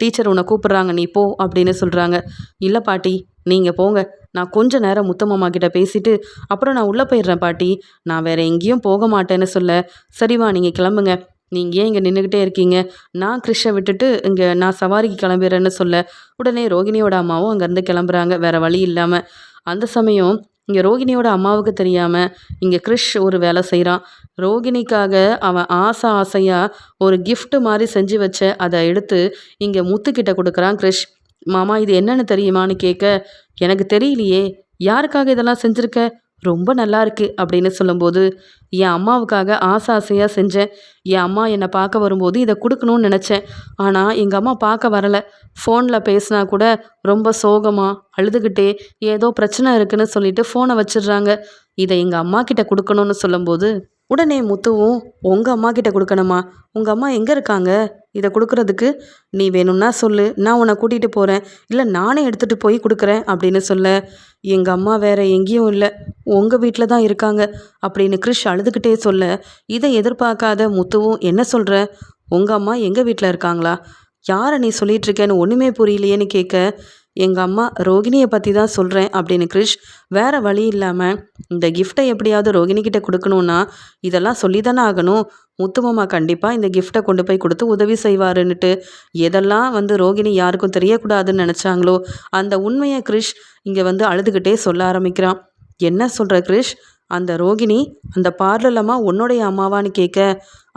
டீச்சர் உன்னை கூப்பிட்றாங்க. நீ போ அப்படின்னு சொல்கிறாங்க இல்லை பாட்டி நீங்கள் போங்க. நான் கொஞ்ச நேரம் முத்தம்மாமா கிட்ட பேசிட்டு அப்புறம் நான் உள்ளே போயிடுறேன் பாட்டி. நான் வேற எங்கேயும் போக மாட்டேன்னு சொல்ல. சரிவா நீங்கள் கிளம்புங்க. நீங்கள் ஏன் இங்கே நின்றுக்கிட்டே இருக்கீங்க? நான் கிறிஷை விட்டுட்டு இங்கே நான் சவாரிக்கு கிளம்பிடுறேன்னு சொல்ல. உடனே ரோகிணியோட அம்மாவும் அங்கேருந்து கிளம்புறாங்க. வேறு வழி இல்லாமல் அந்த சமயம் இங்கே ரோகிணியோட அம்மாவுக்கு தெரியாமல் இங்கே கிறிஷ் ஒரு வேலை செய்கிறான் ரோகிணிக்காக அவன் ஆசை ஆசையாக ஒரு கிஃப்ட்டு மாதிரி செஞ்சு வச்ச அதை எடுத்து இங்கே முத்துக்கிட்ட கொடுக்குறான் கிறிஷ் மாமா இது என்னன்னு தெரியுமான்னு கேட்க எனக்கு தெரியலையே யாருக்காக இதெல்லாம் செஞ்சுருக்க? ரொம்ப நல்லா இருக்கு அப்படின்னு சொல்லும்போது என் அம்மாவுக்காக ஆசை ஆசையாக செஞ்சேன். என் அம்மா என்னை பார்க்க வரும்போது இதை கொடுக்கணும்னு நினச்சேன். ஆனால் எங்கள் அம்மா பார்க்க வரலை. ஃபோனில் பேசினா கூட ரொம்ப சோகமாக அழுதுகிட்டே ஏதோ பிரச்சனை இருக்குன்னு சொல்லிட்டு ஃபோனை வச்சிடுறாங்க. இதை எங்கள் அம்மா கிட்ட கொடுக்கணும்னு சொல்லும்போது உடனே முத்துவும் உங்கள் அம்மா கிட்ட கொடுக்கணுமா? உங்கள் அம்மா எங்கே இருக்காங்க? இதை கொடுக்கறதுக்கு நீ வேணும்னா சொல்லு. நான் உன்னை கூட்டிகிட்டு போகிறேன் இல்லை நானே எடுத்துகிட்டு போய் கொடுக்குறேன் அப்படின்னு சொல்ல. எங்கள் அம்மா வேற எங்கேயும் இல்லை. உங்கள் வீட்டில் தான் இருக்காங்க அப்படின்னு கிறிஷ் அழுதுகிட்டே சொல்ல. இதை எதிர்பார்க்காத முத்துவும் என்ன சொல்கிற உங்கள் அம்மா எங்கள் வீட்டில் இருக்காங்களா? யாரை நீ சொல்லிகிட்ருக்கேன்னு ஒன்றுமே புரியலையேன்னு கேட்க எங்கள் அம்மா ரோகிணியை பற்றி தான் சொல்கிறேன் அப்படின்னு கிரிஷ் வேறு வழி இல்லாமல் இந்த கிஃப்ட்டை எப்படியாவது ரோகிணிக்கிட்ட கொடுக்கணுன்னா இதெல்லாம் சொல்லி தானே ஆகணும். முத்துமாமா கண்டிப்பாக இந்த கிஃப்ட்டை கொண்டு போய் கொடுத்து உதவி செய்வாருன்னுட்டு எதெல்லாம் வந்து ரோகிணி யாருக்கும் தெரியக்கூடாதுன்னு நினச்சாங்களோ அந்த உண்மையை கிரிஷ் இங்கே வந்து அழுதுகிட்டே சொல்ல ஆரம்பிக்கிறான். என்ன சொல்கிற கிரிஷ்? அந்த ரோகிணி அந்த பார்லலம்மா உன்னுடைய அம்மாவான்னு கேட்க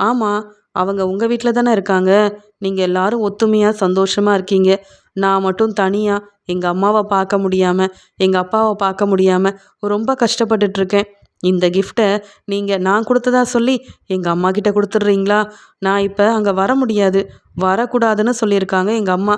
ஆமாம் அவங்க உங்கள் வீட்டில் தானே இருக்காங்க. நீங்கள் எல்லாரும் ஒத்துமையாக சந்தோஷமாக இருக்கீங்க. நான் மட்டும் தனியாக எங்கள் அம்மாவை பார்க்க முடியாமல் எங்கள் அப்பாவை பார்க்க முடியாமல் ரொம்ப கஷ்டப்பட்டுட்ருக்கேன் இந்த கிஃப்ட்டை நீங்கள் நான் கொடுத்ததா சொல்லி எங்கள் அம்மா கிட்ட கொடுத்துட்றீங்களா? நான் இப்போ அங்கே வர முடியாது. வரக்கூடாதுன்னு சொல்லியிருக்காங்க எங்கள் அம்மா.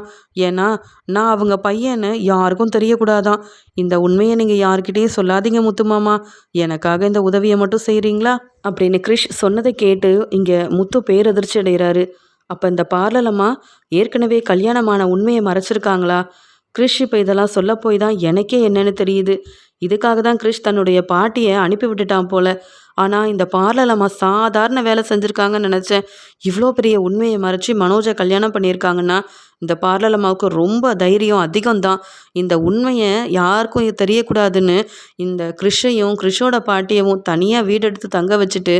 ஏன்னா நான் அவங்க பையன்னு யாருக்கும் தெரியக்கூடாதான். இந்த உண்மையை நீங்கள் யார்கிட்டேயும் சொல்லாதீங்க முத்துமாமா எனக்காக இந்த உதவியை மட்டும் செய்கிறீங்களா அப்படின்னு கிரிஷ் சொன்னதை கேட்டு இங்கே முத்து பேரதிர்ச்சி அடைகிறாரு. அப்போ இந்த பார்லலம்மா ஏற்கனவே கல்யாணமான உண்மையை மறைச்சிருக்காங்களா? கிரிஷ் இப்போ இதெல்லாம் சொல்ல போய் தான் எனக்கே என்னென்னு தெரியுது. இதுக்காக தான் கிரிஷ் தன்னுடைய பாட்டியை அனுப்பி விட்டுட்டான் போல. ஆனால் இந்த பார்லலம்மா சாதாரண வேலை செஞ்சுருக்காங்கன்னு நினச்சேன். இவ்வளோ பெரிய உண்மையை மறைச்சி மனோஜை கல்யாணம் பண்ணியிருக்காங்கன்னா இந்த பார்லர் அம்மாவுக்கு ரொம்ப தைரியம் அதிகம்தான். இந்த உண்மையை யாருக்கும் இது தெரியக்கூடாதுன்னு இந்த கிருஷையும் கிருஷோட பாட்டியவும் தனியாக வீடு எடுத்து தங்க வச்சுட்டு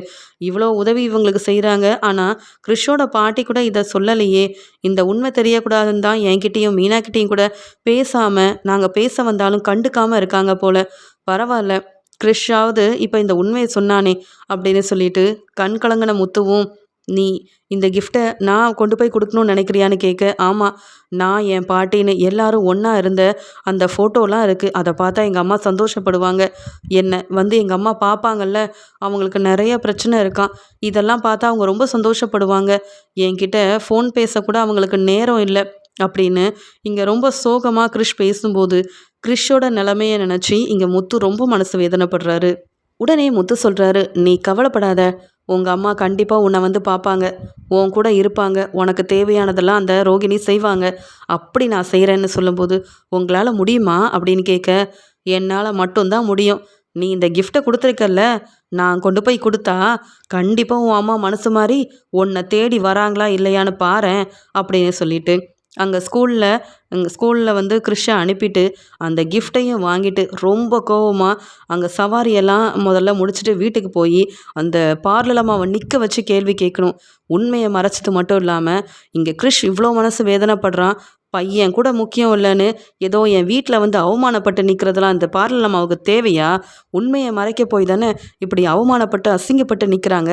இவ்வளோ உதவி இவங்களுக்கு செய்கிறாங்க ஆனால் கிருஷோட பாட்டி கூட இதை சொல்லலையே. இந்த உண்மை தெரியக்கூடாதுன்னு தான் என்கிட்டேயும் மீனாக்கிட்டேயும் கூட பேசாமல் நாங்கள் பேச வந்தாலும் கண்டுக்காமல் இருக்காங்க போல. பரவாயில்ல. கிறிஷாவது இப்போ இந்த உண்மையை சொன்னானே அப்படின்னு சொல்லிட்டு கண் கலங்கின முத்துவும் நீ இந்த கிஃப்ட்டை நான் கொண்டு போய் கொடுக்கணும்னு நினைக்கிறியான்னு கேட்க ஆமாம் நான் என் பாட்டின்னு எல்லாரும் ஒன்றா இருந்த அந்த ஃபோட்டோலாம் இருக்குது அதை பார்த்தா எங்கள் அம்மா சந்தோஷப்படுவாங்க. என்னை வந்து எங்கள் அம்மா பார்ப்பாங்கல்ல அவங்களுக்கு நிறைய பிரச்சனை இருக்கான் இதெல்லாம் பார்த்தா அவங்க ரொம்ப சந்தோஷப்படுவாங்க. என்கிட்ட ஃபோன் பேசக்கூட அவங்களுக்கு நேரம் இல்லை அப்படின்னு இங்கே ரொம்ப சோகமாக கிறிஷ் பேசும்போது கிறிஷோட நிலமையை நினச்சி இங்கே முத்து ரொம்ப மனசு வேதனைப்படுறாரு. உடனே முத்து சொல்கிறாரு நீ கவலைப்படாத. உங்கள் அம்மா கண்டிப்பாக உன்னை வந்து பார்ப்பாங்க உன் கூட இருப்பாங்க. உனக்கு தேவையானதெல்லாம் அந்த ரோகிணி செய்வாங்க. அப்படி நான் செய்கிறேன்னு சொல்லும்போது உங்களால் முடியுமா? அப்படின்னு கேட்க என்னால் மட்டும்தான் முடியும். நீ இந்த கிஃப்ட்டை கொடுத்துருக்கல்ல நான் கொண்டு போய் கொடுத்தா கண்டிப்பாக உன் அம்மா மனசு மாதிரி உன்னை தேடி வராங்களா இல்லையான்னு பாரேன் அப்படின்னு சொல்லிட்டு அங்கே ஸ்கூலில் அங்கே ஸ்கூலில் வந்து கிறிஷை அனுப்பிட்டு அந்த கிஃப்ட்டையும் வாங்கிட்டு ரொம்ப கோவமாக அங்கே சவாரியெல்லாம் முதல்ல முடிச்சுட்டு வீட்டுக்கு போய் அந்த பார்லலம்மாவை நிற்க வச்சு கேள்வி கேட்கணும் உண்மையை மறைச்சது மட்டும் இல்லாமல் இங்கே கிறிஷ் இவ்வளோ மனசு வேதனைப்படுறான். பையன் கூட முக்கியம் இல்லைன்னு ஏதோ என் வீட்டில் வந்து அவமானப்பட்டு நிற்கிறதெல்லாம் இந்த பார்லலம்மாவுக்கு தேவையா? உண்மையை மறைக்க போய் தானே இப்படி அவமானப்பட்டு அசிங்கப்பட்டு நிற்கிறாங்க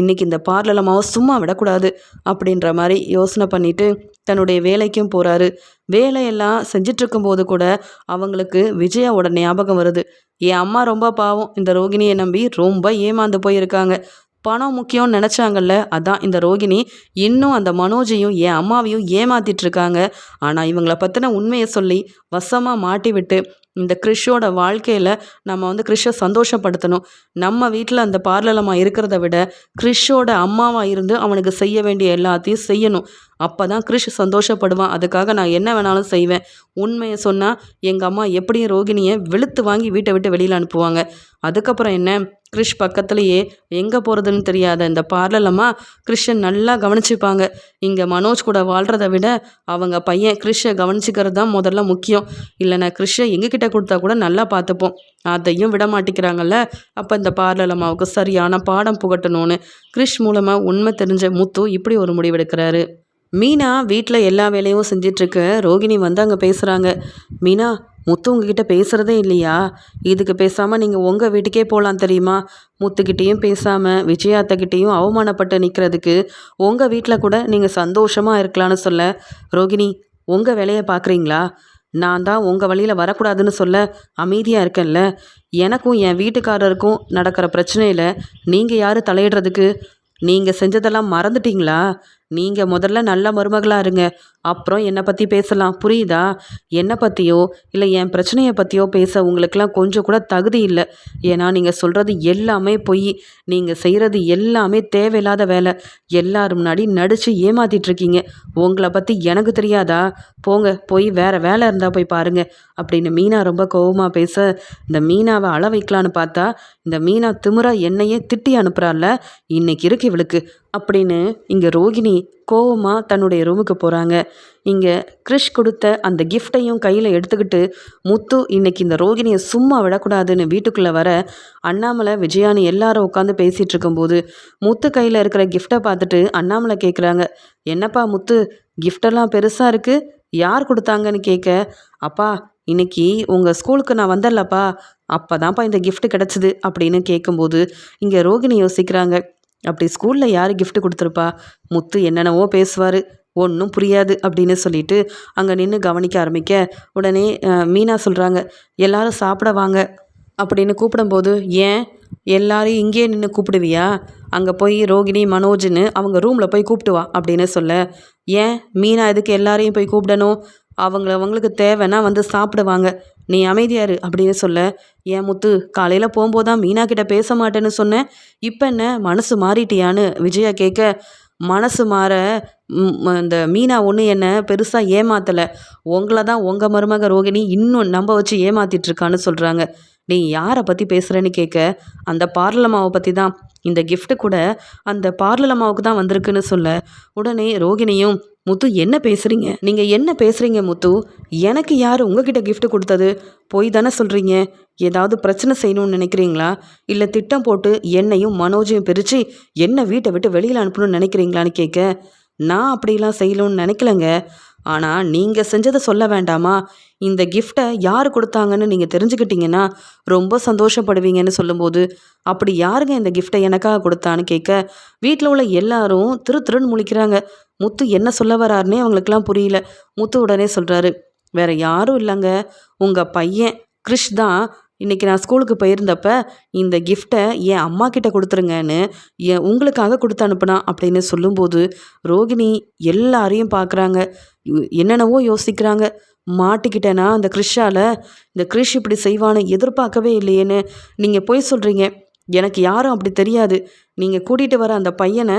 இன்றைக்கி இந்த பார்லலம்மாவை சும்மா விடக்கூடாது அப்படின்ற மாதிரி யோசனை பண்ணிட்டு தன்னுடைய வேலைக்கும் போகிறாரு வேலையெல்லாம் செஞ்சிட்ருக்கும்போது கூட அவங்களுக்கு விஜயாவோட ஞாபகம் வருது. என் அம்மா ரொம்ப பாவம். இந்த ரோகிணியை நம்பி ரொம்ப ஏமாந்து போயிருக்காங்க. பணம் முக்கியம்னு நினச்சாங்கல்ல அதான் இந்த ரோகிணி. இன்னும் அந்த மனோஜையும் என் அம்மாவையும் ஏமாத்திட்டுருக்காங்க. ஆனால் இவங்கள பற்றின உண்மையை சொல்லி வசமாக மாட்டி விட்டு இந்த கிறிஷோட வாழ்க்கையில் நம்ம வந்து கிறிஷை சந்தோஷப்படுத்தணும். நம்ம வீட்டில் அந்த பார்லலமாக இருக்கிறத விட கிறிஷோட அம்மாவாக இருந்து அவனுக்கு செய்ய வேண்டிய எல்லாத்தையும் செய்யணும். அப்போ தான் கிறிஷ் சந்தோஷப்படுவான். அதுக்காக நான் என்ன வேணாலும் செய்வேன். உண்மையை சொன்னால் எங்கள் அம்மா எப்படியும் ரோகிணியை வெளுத்து வாங்கி வீட்டை விட்டு வெளியில் அனுப்புவாங்க. அதுக்கப்புறம் என்ன? கிறிஷ் பக்கத்துலேயே எங்கே போகிறதுன்னு தெரியாத இந்த பார்லலம்மா கிறிஷை நல்லா கவனிச்சுப்பாங்க. இங்கே மனோஜ் கூட வாழ்கிறத விட அவங்க பையன் கிறிஷை கவனிச்சிக்கிறது தான் முதல்ல முக்கியம். இல்லைனா கிறிஷை எங்ககிட்ட கொடுத்தா கூட நல்லா பார்த்துப்போம். அதையும் விட மாட்டேங்கிறாங்கல்ல? அப்போ இந்த பார்லலம்மாவுக்கு சரியான பாடம் புகட்டணும்னு. கிறிஷ் மூலமாக உண்மை தெரிஞ்ச முத்து இப்படி ஒரு முடிவெடுக்கிறாரு மீனா வீட்டில் எல்லா வேலையும் செஞ்சிட்ருக்க. ரோகிணி வந்து அங்கே பேசுகிறாங்க மீனா முத்து உங்ககிட்ட பேசுகிறதே இல்லையா? இதுக்கு பேசாமல் நீங்கள் உங்கள் வீட்டுக்கே போகலாம் தெரியுமா? முத்துக்கிட்டேயும் பேசாமல் விஜயாத்தக்கிட்டேயும் அவமானப்பட்டு நிற்கிறதுக்கு உங்கள் வீட்டில் கூட நீங்கள் சந்தோஷமாக இருக்கலான்னு சொல்ல. ரோகிணி உங்கள் வேலையை பார்க்குறீங்களா நான் தான் உங்கள் வழியில் வரக்கூடாதுன்னு சொல்ல அமைதியாக இருக்கேன்ல. எனக்கும் என் வீட்டுக்காரருக்கும் நடக்கிற பிரச்சனையில் நீங்கள் யார் தலையிடுறதுக்கு? நீங்கள் செஞ்சதெல்லாம் மறந்துட்டீங்களா? நீங்கள் முதல்ல நல்ல மருமகளாக இருங்க. அப்புறம் என்னை பற்றி பேசலாம். புரியுதா? என்னை பற்றியோ இல்லை என் பிரச்சனையை பற்றியோ பேச உங்களுக்கெல்லாம் கொஞ்சம் கூட தகுதி இல்லை. ஏன்னா நீங்கள் சொல்கிறது எல்லாமே பொய். நீங்கள் செய்கிறது எல்லாமே தேவையில்லாத வேலை. எல்லாரும் முன்னாடி நடித்து ஏமாத்திட்ருக்கீங்க உங்களை பற்றி எனக்கு தெரியாதா? போங்க போய் வேறு வேலை இருந்தால் போய் பாருங்கள் அப்படின்னு மீனா ரொம்ப கோபமாக பேச இந்த மீனாவை அள வைக்கலான்னு பார்த்தா இந்த மீனா திமுறா என்னையே திட்டி அனுப்புகிறாள்ல இன்னைக்கு இருக்கு இவளுக்கு. அப்படின்னு இங்கே ரோகிணி கோவமாக தன்னுடைய ரூமுக்கு போகிறாங்க இங்கே கிறிஷ் கொடுத்த அந்த கிஃப்டையும் கையில் எடுத்துக்கிட்டு முத்து இன்னைக்கு இந்த ரோகிணியை சும்மா விடக்கூடாதுன்னு வீட்டுக்குள்ளே வர அண்ணாமலை விஜயானி எல்லாரும் உட்காந்து பேசிகிட்டு இருக்கும்போது முத்து கையில் இருக்கிற கிஃப்டை பார்த்துட்டு அண்ணாமலை கேட்குறாங்க என்னப்பா முத்து கிஃப்டெல்லாம் பெருசாக இருக்குது யார் கொடுத்தாங்கன்னு கேட்க அப்பா இன்னைக்கு உங்கள் ஸ்கூலுக்கு நான் வந்தல்லப்பா அப்போ தான்ப்பா இந்த கிஃப்ட் கிடச்சிது அப்படின்னு கேட்கும்போது இங்கே ரோகிணி யோசிக்கிறாங்க அப்படி ஸ்கூலில் யார் கிஃப்ட் கொடுத்துருப்பா? முத்து என்னென்னவோ பேசுவார் ஒன்றும் புரியாது அப்படின்னு சொல்லிட்டு அங்கே நின்று கவனிக்க ஆரம்பிக்க உடனே மீனா சொல்கிறாங்க எல்லாரும் சாப்பிட வாங்க. அப்படின்னு கூப்பிடும்போது ஏன்? எல்லாரையும் இங்கேயே நின்று கூப்பிடுவியா? அங்கே போய் ரோகிணி மனோஜ்னு அவங்க ரூமில் போய் கூப்பிட்டு வா. அப்படின்னு சொல்ல ஏன்? மீனா எதுக்கு எல்லாரையும் போய் கூப்பிடணும்? அவங்கள அவங்களுக்கு தேவைன்னா வந்து சாப்பிடுவாங்க. நீ அமைதியாரு. அப்படின்னு சொல்ல ஏன் முத்து காலையில் போகும்போது தான் மீனா கிட்ட பேச மாட்டேன்னு சொன்னேன் இப்போ என்ன? மனசு மாறிட்டியான்னு? விஜயா கேட்க மனசு மாற இந்த மீனா ஒன்று என்ன பெருசாக ஏமாத்தலை. உங்களை தான் உங்கள் மருமக ரோகிணி இன்னும் நம்ப வச்சு ஏமாத்திட்டுருக்கான்னு சொல்கிறாங்க நீ யாரை பற்றி பேசுகிறேன்னு கேட்க அந்த பார்லமாவை பற்றி தான். இந்த கிஃப்ட்டு கூட அந்த பார்லமாவுக்கு தான் வந்திருக்குன்னு சொல்ல. உடனே ரோகிணியும் முத்து என்ன பேசுகிறீங்க நீங்கள் என்ன பேசுகிறீங்க முத்து? எனக்கு யார் உங்ககிட்ட கிஃப்ட் கொடுத்தது? போய் தானே சொல்கிறீங்க ஏதாவது பிரச்சனை செய்யணும்னு நினைக்கிறீங்களா? இல்லை திட்டம் போட்டு என்னையும் மனோஜையும் பிரித்து என்னை வீட்டை விட்டு வெளியில் அனுப்பணும்னு நினைக்கிறீங்களான்னு கேட்க நான் அப்படிலாம் செய்யணும்னு நினைக்கலங்க. ஆனால் நீங்கள் செஞ்சதை சொல்ல வேண்டாமா? இந்த கிஃப்டை யார் கொடுத்தாங்கன்னு நீங்கள் தெரிஞ்சுக்கிட்டீங்கன்னா ரொம்ப சந்தோஷப்படுவீங்கன்னு சொல்லும்போது அப்படி யாருங்க இந்த கிஃப்டை எனக்காக கொடுத்தான்னு கேட்க வீட்டில் உள்ள எல்லாரும் திரு திருன்னு முழிக்கிறாங்க. முத்து என்ன சொல்ல வராருன்னே அவங்களுக்குலாம் புரியல. முத்து உடனே சொல்கிறாரு வேற யாரும் இல்லைங்க. உங்கள் பையன் கிறிஷ் தான். இன்றைக்கி நான் ஸ்கூலுக்கு போயிருந்தப்ப இந்த கிஃப்டை என் அம்மா கிட்ட கொடுத்துருங்கன்னு என் உங்களுக்காக கொடுத்து அனுப்புனா அப்படின்னு சொல்லும்போது ரோகிணி எல்லாரையும் பார்க்குறாங்க என்னென்னவோ யோசிக்கிறாங்க. மாட்டிக்கிட்டேனா அந்த கிறிஷால இந்த கிறிஷ் இப்படி செய்வான்னு எதிர்பார்க்கவே இல்லையேன்னு நீங்கள் போய் சொல்கிறீங்க எனக்கு யாரும் அப்படி தெரியாது. நீங்கள் கூட்டிகிட்டு வர அந்த பையனை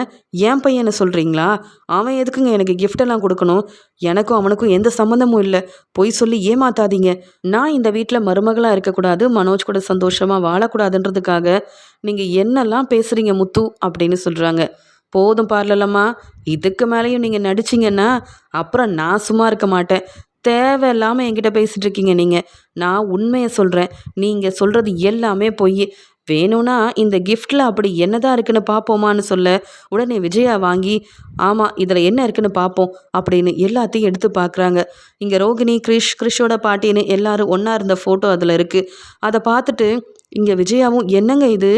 என் பையனை சொல்கிறீங்களா அவன் எதுக்குங்க எனக்கு கிஃப்டெல்லாம் கொடுக்கணும்? எனக்கும் அவனுக்கும் எந்த சம்மந்தமும் இல்லை. பொய் சொல்லி ஏமாத்தாதீங்க. நான் இந்த வீட்டில் மருமகளாக இருக்கக்கூடாது மனோஜ் கூட சந்தோஷமாக வாழக்கூடாதுன்றதுக்காக நீங்கள் என்னெல்லாம் பேசுகிறீங்க முத்து அப்படின்னு சொல்கிறாங்க போதும் பார்லலம்மா. இதுக்கு மேலேயும் நீங்கள் நடிச்சிங்கன்னா அப்புறம் நான் சும்மா இருக்க மாட்டேன். தேவையில்லாமல் என்கிட்ட பேசிகிட்டு இருக்கீங்க நீங்கள் நான் உண்மையை சொல்கிறேன் நீங்கள் சொல்கிறது எல்லாமே பொய். வேணும்னா இந்த கிஃப்டில் அப்படி என்னதான் இருக்குன்னு பார்ப்போமான்னு சொல்ல உடனே விஜயா வாங்கி ஆமாம் இதில் என்ன இருக்குன்னு பார்ப்போம் அப்படின்னு எல்லாத்தையும் எடுத்து பார்க்குறாங்க. இங்கே ரோகிணி கிரிஷ் கிரிஷோட பாட்டின்னு எல்லாரும் ஒன்றா இருந்த ஃபோட்டோ அதில் இருக்குது அதை பார்த்துட்டு இங்கே விஜயாவும் என்னங்க இது?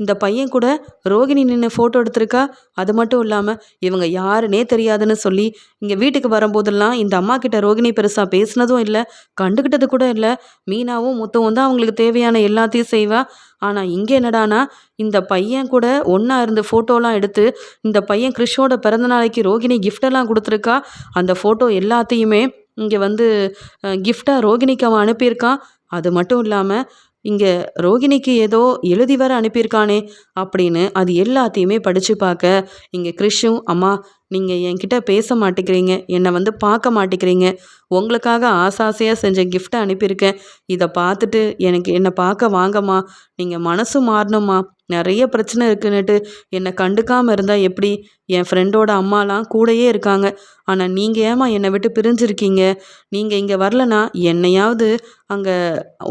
இந்த பையன் கூட ரோகிணி நின்று ஃபோட்டோ எடுத்திருக்கா? அது மட்டும் இல்லாமல் இவங்க யாருன்னே தெரியாதுன்னு சொல்லி இங்கே வீட்டுக்கு வரும்போதெல்லாம் இந்த அம்மா கிட்ட ரோகிணி பெருசாக பேசினதும் இல்லை கண்டுக்கிட்டது கூட இல்லை. மீனாவும் முத்தவும் தான் அவங்களுக்கு தேவையான எல்லாத்தையும் செய்வா. ஆனால் இங்கே என்னடானா இந்த பையன் கூட ஒன்றா இருந்து ஃபோட்டோலாம் எடுத்து இந்த பையன் கிறிஷோட பிறந்த நாளைக்கு ரோகிணி கிஃப்டெல்லாம் கொடுத்துருக்கா. அந்த ஃபோட்டோ எல்லாத்தையுமே இங்கே வந்து கிஃப்டாக ரோகிணிக்கு அவன் அனுப்பியிருக்கான். அது மட்டும் இல்லாமல் இங்கே ரோகிணிக்கு ஏதோ எழுதி வர அனுப்பியிருக்கானே அப்படின்னு அது எல்லாத்தையுமே படித்து பார்க்க இங்கே கிறிஷும் அம்மா நீங்கள் என்கிட்ட பேச மாட்டேங்கிறீங்க என்னை வந்து பார்க்க மாட்டேங்கிறீங்க. உங்களுக்காக ஆசாசையாக செஞ்ச கிஃப்ட்டை அனுப்பியிருக்கேன். இதை பார்த்துட்டு எனக்கு என்னை பார்க்க வாங்கம்மா. நீங்கள் மனசு மாறணும்மா. நிறைய பிரச்சனை இருக்குன்னுட்டு என்னை கண்டுக்காமல் இருந்தால் எப்படி? என் ஃப்ரெண்டோட அம்மாலாம் கூடயே இருக்காங்க. ஆனால் நீங்கள் ஏமா என்னை விட்டு பிரிஞ்சிருக்கீங்க? நீங்கள் இங்கே வரலனா என்னையாவது அங்கே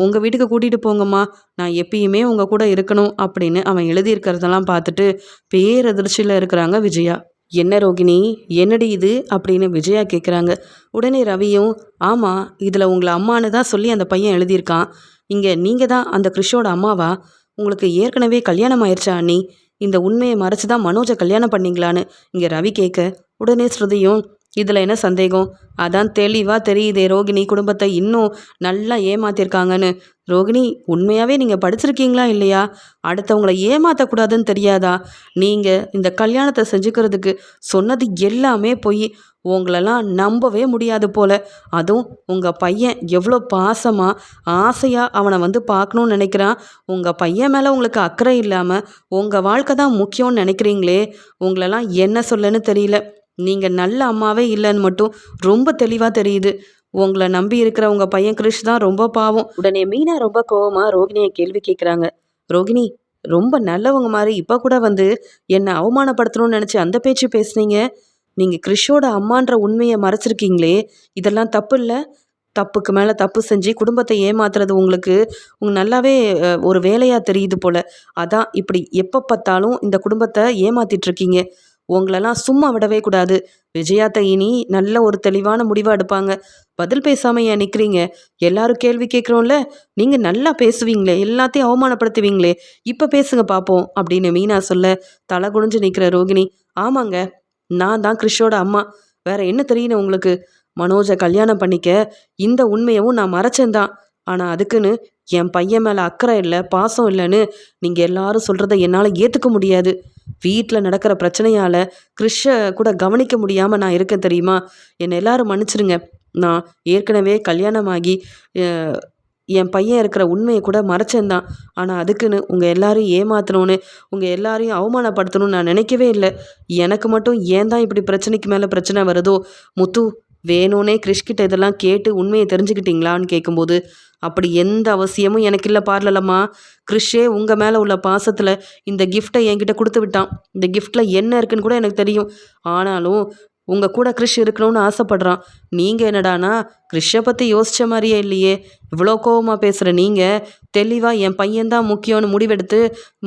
உங்கள் வீட்டுக்கு கூட்டிகிட்டு போங்கம்மா. நான் எப்பயுமே உங்கள் கூட இருக்கணும் அப்படின்னு அவன் எழுதியிருக்கிறதெல்லாம் பார்த்துட்டு பேரதிர்ச்சியில் இருக்கிறாங்க விஜயா. என்ன ரோகிணி? என்னடி இது? அப்படின்னு விஜயா கேட்குறாங்க உடனே ரவியும் ஆமாம் இதில் உங்களை அம்மானு தான் சொல்லி அந்த பையன் எழுதியிருக்கான். இங்கே நீங்கள் தான் அந்த கிறிஷோட அம்மாவா? உங்களுக்கு ஏற்கனவே கல்யாணம் ஆயிடுச்சா அண்ணி? இந்த உண்மையை மறைச்சு தான் மனோஜை கல்யாணம் பண்ணீங்களான்னு இங்கே ரவி கேட்க உடனே ஸ்ருதியும் இதில் என்ன சந்தேகம்? அதான் தெளிவாக தெரியுதே ரோகிணி குடும்பத்தை இன்னும் நல்லா ஏமாத்திருக்காங்கன்னு ரோகிணி உண்மையாகவே நீங்கள் படிச்சிருக்கீங்களா இல்லையா? அடுத்தவங்களை ஏமாற்றக்கூடாதுன்னு தெரியாதா? நீங்கள் இந்த கல்யாணத்தை செஞ்சுக்கிறதுக்கு சொன்னது எல்லாமே போய். உங்களெல்லாம் நம்பவே முடியாது போல. அதுவும் உங்கள் பையன் எவ்வளோ பாசமாக ஆசையாக அவனை வந்து பார்க்கணுன்னு நினைக்கிறான். உங்கள் பையன் மேலே உங்களுக்கு அக்கறை இல்லாமல் உங்கள் வாழ்க்கை தான் முக்கியம்னு நினைக்கிறீங்களே? உங்களெல்லாம் என்ன சொல்லன்னு தெரியல. நீங்கள் நல்ல அம்மாவே இல்லைன்னு மட்டும் ரொம்ப தெளிவாக தெரியுது. உங்களை நம்பி இருக்கிற உங்கள் பையன் கிருஷ் தான் ரொம்ப பாவம். உடனே மீனா ரொம்ப கோவமாக ரோகிணியை கேள்வி கேட்குறாங்க ரோகிணி ரொம்ப நல்லவங்க மாதிரி இப்போ கூட வந்து என்னை அவமானப்படுத்தணும்னு நினச்சி அந்த பேச்சு பேசுனீங்க. நீங்கள் கிறிஷோட அம்மான்ற உண்மையை மறைச்சிருக்கீங்களே. இதெல்லாம் தப்பு இல்லை. தப்புக்கு மேலே தப்பு செஞ்சு குடும்பத்தை ஏமாத்துறது உங்களுக்கு உங்க நல்லாவே ஒரு வேலையாக தெரியுது போல். அதான் இப்படி எப்போ பார்த்தாலும் இந்த குடும்பத்தை ஏமாத்திட்டு இருக்கீங்க. உங்களெல்லாம் சும்மா விடவே கூடாது. விஜயாத்த இனி நல்ல ஒரு தெளிவான முடிவை எடுப்பாங்க. பதில் பேசாமல் ஏன் நிற்கிறீங்க எல்லாரும் கேள்வி கேட்குறோம்ல நீங்கள் நல்லா பேசுவீங்களே எல்லாத்தையும் அவமானப்படுத்துவீங்களே. இப்போ பேசுங்க பார்ப்போம் அப்படின்னு மீனா சொல்ல தலை குனிஞ்சு நிற்கிற ரோகிணி. ஆமாங்க நான் தான் கிறிஷோட அம்மா. வேற என்ன தெரியணும் உங்களுக்கு? மனோஜை கல்யாணம் பண்ணிக்க இந்த உண்மையவும் நான் மறைச்சேன்தான் ஆனால் அதுக்குன்னு என் பையன் மேலே அக்கறை இல்லை பாசம் இல்லைன்னு நீங்கள் எல்லாரும் சொல்கிறத என்னால் ஏற்றுக்க முடியாது. வீட்டில் நடக்கிற பிரச்சனையால் கிறிஷை கூட கவனிக்க முடியாமல் நான் இருக்கேன் தெரியுமா? என்னை எல்லாரும் மன்னிச்சிருங்க. நான் ஏற்கனவே கல்யாணமாகி என் பையன் இருக்கிற உண்மையை கூட மறைச்சேன்தான் ஆனால் அதுக்குன்னு உங்கள் எல்லாரையும் ஏமாற்றணும்னு உங்கள் எல்லாரையும் அவமானப்படுத்தணும்னு நான் நினைக்கவே இல்லை. எனக்கு மட்டும் ஏன் தான் இப்படி பிரச்சனைக்கு மேலே பிரச்சனை வருதோ? முத்து வேணும்னே கிறிஷ்கிட்ட இதெல்லாம் கேட்டு உண்மையை தெரிஞ்சுக்கிட்டீங்களான்னு கேட்கும்போது அப்படி எந்த அவசியமும் எனக்கு இல்லை பார்லலம்மா. கிறிஷே உங்கள் மேலே உள்ள பாசத்தில் இந்த கிஃப்ட்டை என்கிட்ட கொடுத்து விட்டான். இந்த கிஃப்ட்டில் என்ன இருக்குன்னு கூட எனக்கு தெரியும். ஆனாலும் உங்கள் கூட கிறிஷ் இருக்கணும்னு ஆசைப்பட்றான். நீங்கள் என்னடானா கிறிஷை பற்றி யோசித்த மாதிரியே இல்லையே. இவ்வளோ கோவமாக பேசுகிற நீங்கள் தெளிவாக என் பையன்தான் முக்கியம்னு முடிவெடுத்து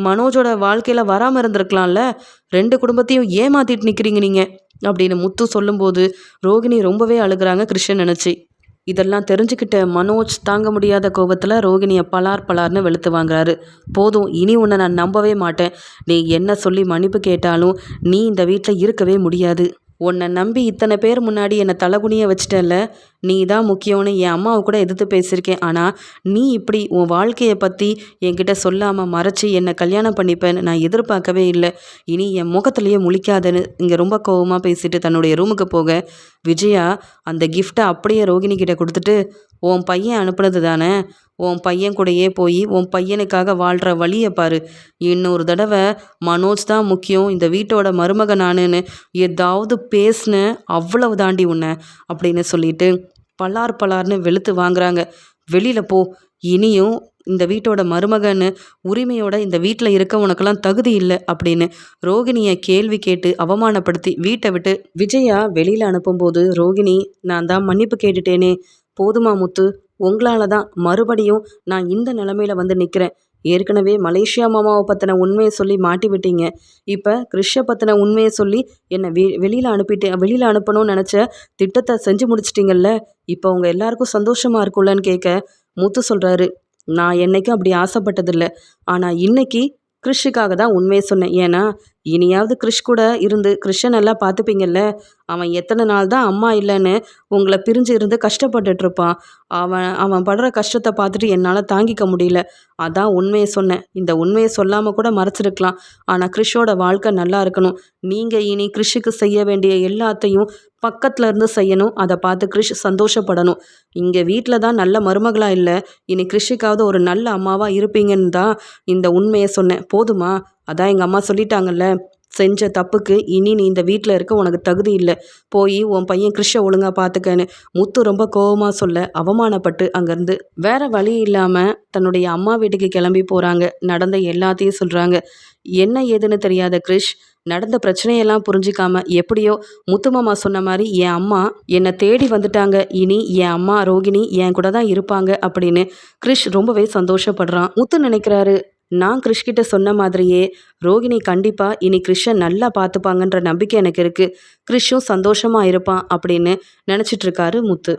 மனோஜோட வாழ்க்கையில் வராமல் இருந்திருக்கலாம்ல. ரெண்டு குடும்பத்தையும் ஏமாத்திட்டு நிற்கிறீங்க நீங்கள் அப்படின்னு முத்து சொல்லும்போது ரோகிணி ரொம்பவே அழுகிறாங்க கிருஷ்ணன் நினச்சி. இதெல்லாம் தெரிஞ்சுக்கிட்ட மனோஜ் தாங்க முடியாத கோபத்தில் ரோகிணியை பலார் பலார்னு வெளுத்து வாங்குறாரு. போதும் இனி உன்னை நான் நம்பவே மாட்டேன். நீ என்ன சொல்லி மன்னிப்பு கேட்டாலும் நீ இந்த வீட்டில் இருக்கவே முடியாது. உன்னை நம்பி இத்தனை பேர் முன்னாடி என்னை தலைகுனிய வச்சிட்டல நீ தான் முக்கியம்னு என் அம்மாவை கூட எதிர்த்து பேசியிருக்கேன். ஆனால் நீ இப்படி உன் வாழ்க்கையை பற்றி என்கிட்ட சொல்லாமல் மறைச்சி என்னை கல்யாணம் பண்ணிப்பேன்னு நான் எதிர்பார்க்கவே இல்லை. இனி என் முகத்துலேயே முழிக்காதன்னு இங்கே ரொம்ப கோபமாக பேசிட்டு தன்னுடைய ரூமுக்கு போக விஜயா அந்த கிஃப்ட்டை அப்படியே ரோகிணி கிட்ட கொடுத்துட்டு உன் பையன் அனுப்புனது தானே? உன் பையன் கூடயே போய் உன் பையனுக்காக வாழ்கிற வழியை பாரு. இன்னொரு தடவை மனோஜ் தான் முக்கியம். இந்த வீட்டோட மருமக நானுன்னு ஏதாவது பேசின அவ்வளவு தாண்டி உன்னை அப்படின்னு சொல்லிட்டு பலார் பலார்னு வெளுத்து வாங்குறாங்க. வெளியில் போ. இனியும் இந்த வீட்டோட மருமகன்னு உரிமையோட இந்த வீட்டில் இருக்க உனக்கெல்லாம் தகுதி இல்லை அப்படின்னு ரோகிணியை கேள்வி கேட்டு அவமானப்படுத்தி வீட்டை விட்டு விஜயா வெளியில் அனுப்பும்போது ரோகிணி நான் தான் மன்னிப்பு கேட்டுட்டேனே. போதுமா முத்து? உங்களால் தான் மறுபடியும் நான் இந்த நிலமையில வந்து நிற்கிறேன் ஏற்கனவே மலேசியா மாமாவை பற்றின உண்மையை சொல்லி மாட்டி விட்டீங்க. இப்போ கிறிஷை பற்றின உண்மையை சொல்லி என்னை வெ வெளியில் அனுப்பிட்டேன் வெளியில் அனுப்பணும்னு நினச்ச திட்டத்தை செஞ்சு முடிச்சிட்டிங்கல்ல? இப்போ உங்கள் எல்லாருக்கும் சந்தோஷமாக இருக்கும்லன்னு கேட்க முத்து சொல்கிறாரு நான் என்றைக்கும் அப்படி ஆசைப்பட்டதில்லை. ஆனால் இன்னைக்கு கிறிஷுக்காக தான் உண்மையை சொன்னேன். ஏன்னா இனியாவது கிறிஷ் கூட இருந்து கிறிஷை நல்லா பார்த்துப்பீங்கல்ல? அவன் எத்தனை நாள் தான் அம்மா இல்லைன்னு உங்களை பிரிஞ்சு இருந்து கஷ்டப்பட்டுட்ருப்பான். அவன் அவன் படுற கஷ்டத்தை பார்த்துட்டு என்னால் தாங்கிக்க முடியல. அதான் உண்மையை சொன்னேன். இந்த உண்மையை சொல்லாமல் கூட மறைச்சிருக்கலாம். ஆனால் கிறிஷோட வாழ்க்கை நல்லா இருக்கணும். நீங்கள் இனி கிறிஷுக்கு செய்ய வேண்டிய எல்லாத்தையும் பக்கத்துல இருந்து செய்யணும். அதை பார்த்து கிறிஷ் சந்தோஷப்படணும். இங்கே வீட்டில் தான் நல்ல மருமகளா இல்லை. இனி கிறிஷுக்காவது ஒரு நல்ல அம்மாவா இருப்பீங்கன்னு தான் இந்த உண்மையை சொன்னேன். போதுமா? அதான் எங்கள் அம்மா சொல்லிட்டாங்கல்ல செஞ்ச தப்புக்கு இனி நீ இந்த வீட்டில் இருக்க உனக்கு தகுதி இல்லை. போய் உன் பையன் கிறிஷை ஒழுங்காக பார்த்துக்கன்னு முத்து ரொம்ப கோவமாக சொல்ல அவமானப்பட்டு அங்கேருந்து வேற வழி இல்லாமல் தன்னுடைய அம்மா வீட்டுக்கு கிளம்பி போகிறாங்க நடந்த எல்லாத்தையும் சொல்கிறாங்க என்ன ஏதுன்னு தெரியாத கிறிஷ் நடந்த பிரச்சனையெல்லாம் புரிஞ்சிக்காம எப்படியோ முத்துமாமா சொன்ன மாதிரி என் அம்மா என்னை தேடி வந்துட்டாங்க. இனி என் அம்மா ரோகிணி என் கூட தான் இருப்பாங்க அப்படின்னு கிறிஷ் ரொம்பவே சந்தோஷப்படுறான். முத்து நினைக்கிறாரு நான் கிறிஷ்கிட்ட சொன்ன மாதிரியே ரோகிணி கண்டிப்பாக இனி கிறிஷை நல்லா பார்த்துப்பாங்கன்ற நம்பிக்கை எனக்கு இருக்குது கிறிஷும் சந்தோஷமாக இருப்பான் அப்படின்னு நினச்சிட்டு இருக்காரு முத்து.